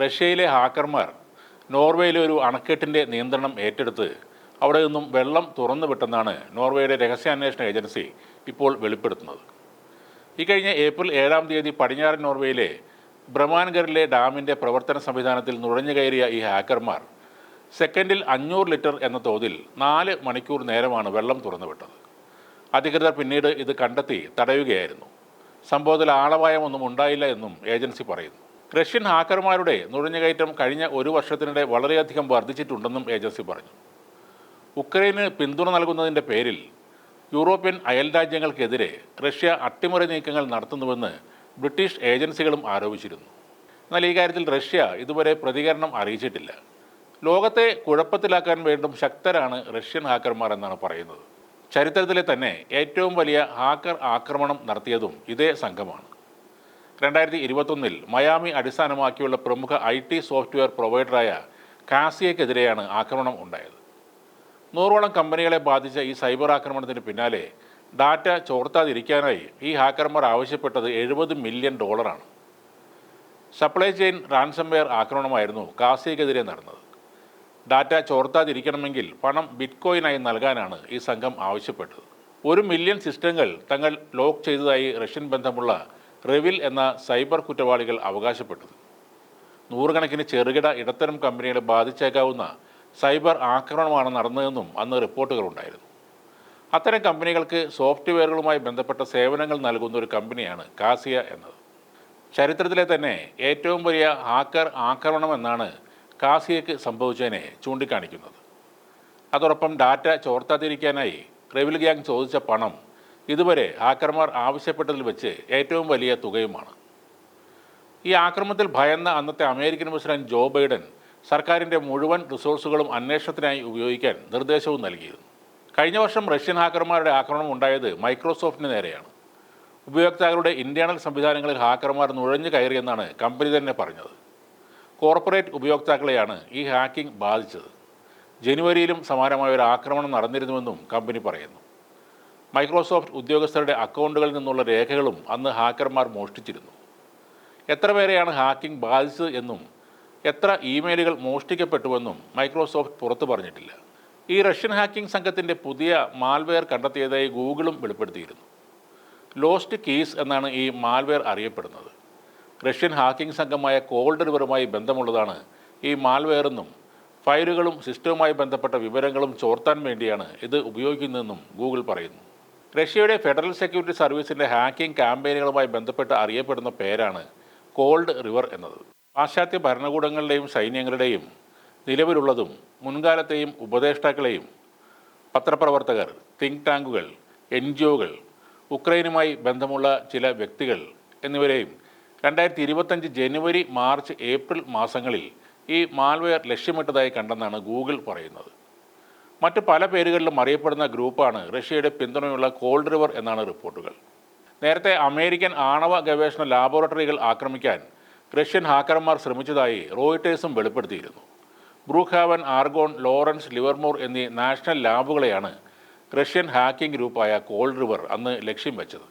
റഷ്യയിലെ ഹാക്കർമാർ നോർവേയിലെ ഒരു അണക്കെട്ടിന്റെ നിയന്ത്രണം ഏറ്റെടുത്ത് അവിടെ നിന്നും വെള്ളം തുറന്നു വിട്ടെന്നാണ് നോർവേയുടെ രഹസ്യാന്വേഷണ ഏജൻസി ഇപ്പോൾ വെളിപ്പെടുത്തുന്നത്. ഇക്കഴിഞ്ഞ ഏപ്രിൽ ഏഴാം തീയതി പടിഞ്ഞാറൻ നോർവേയിലെ ബ്രഹ്മാൻഗറിലെ ഡാമിന്റെ പ്രവർത്തന സംവിധാനത്തിൽ നുഴഞ്ഞു കയറിയ ഈ ഹാക്കർമാർ സെക്കൻഡിൽ അഞ്ഞൂറ് ലിറ്റർ എന്ന തോതിൽ നാല് മണിക്കൂർ നേരമാണ് വെള്ളം തുറന്നുവിട്ടത് അധികൃതർ പിന്നീട് ഇത് കണ്ടെത്തി തടയുകയായിരുന്നു. സംഭവത്തിൽ ആളപായമൊന്നും ഉണ്ടായില്ല എന്നും ഏജൻസി പറയുന്നു. റഷ്യൻ ഹാക്കർമാരുടെ നുഴഞ്ഞുകയറ്റം കഴിഞ്ഞ ഒരു വർഷത്തിനിടെ വളരെയധികം വർദ്ധിച്ചിട്ടുണ്ടെന്നും ഏജൻസി പറഞ്ഞു. ഉക്രൈന് പിന്തുണ നൽകുന്നതിന്റെ പേരിൽ യൂറോപ്യൻ അയൽ രാജ്യങ്ങൾക്കെതിരെ റഷ്യ അട്ടിമറി നീക്കങ്ങൾ നടത്തുന്നുവെന്ന് ബ്രിട്ടീഷ് ഏജൻസികളും ആരോപിച്ചിരുന്നു. എന്നാൽ ഈ കാര്യത്തിൽ റഷ്യ ഇതുവരെ പ്രതികരണം അറിയിച്ചിട്ടില്ല. ലോകത്തെ കുഴപ്പത്തിലാക്കാൻ വേണ്ടും ശക്തരാണ് റഷ്യൻ ഹാക്കർമാർ എന്നാണ് പറയുന്നത്. ചരിത്രത്തിലെ തന്നെ ഏറ്റവും വലിയ ഹാക്കർ ആക്രമണം നടത്തിയതും ഇതേ സംഘമാണ്. രണ്ടായിരത്തി ഇരുപത്തൊന്നിൽ മയാമി അടിസ്ഥാനമാക്കിയുള്ള പ്രമുഖ ഐ ടി സോഫ്റ്റ്വെയർ പ്രൊവൈഡറായ കാസിയക്കെതിരെയാണ് ആക്രമണം ഉണ്ടായത്. നൂറോളം കമ്പനികളെ ബാധിച്ച ഈ സൈബർ ആക്രമണത്തിന് പിന്നാലെ ഡാറ്റ ചോർത്താതിരിക്കാനായി ഈ ഹാക്കർമാർ ആവശ്യപ്പെട്ടത് എഴുപത് മില്യൺ ഡോളറാണ്. സപ്ലൈ ചെയിൻ റാൻസംവെയർ ആക്രമണമായിരുന്നു കാസിയക്കെതിരെ നടന്നത്. ഡാറ്റ ചോർത്താതിരിക്കണമെങ്കിൽ പണം ബിറ്റ്കോയിനായി നൽകാനാണ് ഈ സംഘം ആവശ്യപ്പെട്ടത്. ഒരു മില്യൺ സിസ്റ്റങ്ങൾ തങ്ങൾ ലോക്ക് ചെയ്തതായി റഷ്യൻ ബന്ധമുള്ള റെവിൽ എന്ന സൈബർ കുറ്റവാളികൾ അവകാശപ്പെട്ടത്. നൂറുകണക്കിന് ചെറുകിട ഇടത്തരം കമ്പനികളെ ബാധിച്ചേക്കാവുന്ന സൈബർ ആക്രമണമാണ് നടന്നതെന്നും അന്ന് റിപ്പോർട്ടുകളുണ്ടായിരുന്നു അത്തരം കമ്പനികൾക്ക് സോഫ്റ്റ്വെയറുകളുമായി ബന്ധപ്പെട്ട സേവനങ്ങൾ നൽകുന്ന ഒരു കമ്പനിയാണ് കാസിയ എന്നത്. ചരിത്രത്തിലെ തന്നെ ഏറ്റവും വലിയ ഹാക്കർ ആക്രമണമെന്നാണ് കാസിയയ്ക്ക് സംഭവിച്ചതിനെ ചൂണ്ടിക്കാണിക്കുന്നത്. അതോടൊപ്പം ഡാറ്റ ചോർത്താതിരിക്കാനായി റെവിൽ ഗ്യാങ് ചോദിച്ച പണം ഇതുവരെ ഹാക്കർമാർ ആവശ്യപ്പെട്ടതിൽ വെച്ച് ഏറ്റവും വലിയ തുകയുമാണ്. ഈ ആക്രമണത്തിൽ ഭയന്ന അന്നത്തെ അമേരിക്കൻ പ്രസിഡന്റ് ജോ ബൈഡൻ സർക്കാരിന്റെ മുഴുവൻ റിസോഴ്സുകളും അന്വേഷണത്തിനായി ഉപയോഗിക്കാൻ നിർദ്ദേശവും നൽകിയിരുന്നു. കഴിഞ്ഞ വർഷം റഷ്യൻ ഹാക്കർമാരുടെ ആക്രമണം ഉണ്ടായത് മൈക്രോസോഫ്റ്റിന് നേരെയാണ്. ഉപയോക്താക്കളുടെ ഇന്റേണൽ സംവിധാനങ്ങളിൽ ഹാക്കർമാർ നുഴഞ്ഞു കയറിയെന്നാണ് കമ്പനി തന്നെ പറഞ്ഞത്. കോർപ്പറേറ്റ് ഉപയോക്താക്കളെയാണ് ഈ ഹാക്കിംഗ് ബാധിച്ചത്. ജനുവരിയിലും സമാനമായ ഒരു ആക്രമണം നടന്നിരുന്നുവെന്നും കമ്പനി പറയുന്നു. മൈക്രോസോഫ്റ്റ് ഉദ്യോഗസ്ഥരുടെ അക്കൗണ്ടുകളിൽ നിന്നുള്ള രേഖകളും അന്ന് ഹാക്കർമാർ മോഷ്ടിച്ചിരുന്നു. എത്ര പേരെയാണ് ഹാക്കിംഗ് ബാധിച്ചത് എന്നും എത്ര ഇമെയിലുകൾ മോഷ്ടിക്കപ്പെട്ടുവെന്നും മൈക്രോസോഫ്റ്റ് പുറത്തു പറഞ്ഞിട്ടില്ല. ഈ റഷ്യൻ ഹാക്കിംഗ് സംഘത്തിന്റെ പുതിയ മാൽവെയർ കണ്ടെത്തിയതായി ഗൂഗിളും വെളിപ്പെടുത്തിയിരുന്നു. ലോസ്റ്റ് കീസ് എന്നാണ് ഈ മാൽവെയർ അറിയപ്പെടുന്നത്. റഷ്യൻ ഹാക്കിംഗ് സംഘമായ കോൾഡ് റിവറുമായി ബന്ധമുള്ളതാണ് ഈ മാൽവെയർ എന്നും ഫയലുകളും സിസ്റ്റവുമായി ബന്ധപ്പെട്ട വിവരങ്ങളും ചോർത്താൻ വേണ്ടിയാണ് ഇത് ഉപയോഗിക്കുന്നതെന്നും ഗൂഗിൾ പറയുന്നു. റഷ്യയുടെ ഫെഡറൽ സെക്യൂരിറ്റി സർവീസിന്റെ ഹാക്കിംഗ് ക്യാമ്പയിനുകളുമായി ബന്ധപ്പെട്ട് അറിയപ്പെടുന്ന പേരാണ് കോൾഡ് റിവർ എന്നത്. പാശ്ചാത്യ ഭരണകൂടങ്ങളുടെയും സൈന്യങ്ങളുടെയും നിലവിലുള്ളതും മുൻകാലത്തെയും ഉപദേഷ്ടാക്കളെയും പത്രപ്രവർത്തകർ തിങ്ക് ടാങ്കുകൾ എൻ ജി ഒകൾ ഉക്രൈനുമായി ബന്ധമുള്ള ചില വ്യക്തികൾ എന്നിവരെയും രണ്ടായിരത്തി ഇരുപത്തഞ്ച് ജനുവരി മാർച്ച് ഏപ്രിൽ മാസങ്ങളിൽ ഈ മാൽവെയർ ലക്ഷ്യമിട്ടതായി കണ്ടെന്നാണ് ഗൂഗിൾ പറയുന്നത്. മറ്റ് പല പേരുകളിലും അറിയപ്പെടുന്ന ഗ്രൂപ്പാണ് റഷ്യയുടെ പിന്തുണയുള്ള കോൾഡ് റിവർ എന്നാണ് റിപ്പോർട്ടുകൾ. നേരത്തെ അമേരിക്കൻ ആണവ ഗവേഷണ ലാബോറട്ടറികൾ ആക്രമിക്കാൻ റഷ്യൻ ഹാക്കർമാർ ശ്രമിച്ചതായി റോയിട്ടേഴ്സും വെളിപ്പെടുത്തിയിരുന്നു. ബ്രൂഹാവൻ ആർഗോൺ ലോറൻസ് ലിവർമോർ എന്നീ നാഷണൽ ലാബുകളെയാണ് റഷ്യൻ ഹാക്കിംഗ് ഗ്രൂപ്പായ കോൾഡ് റിവർ അന്ന് ലക്ഷ്യം വെച്ചത്.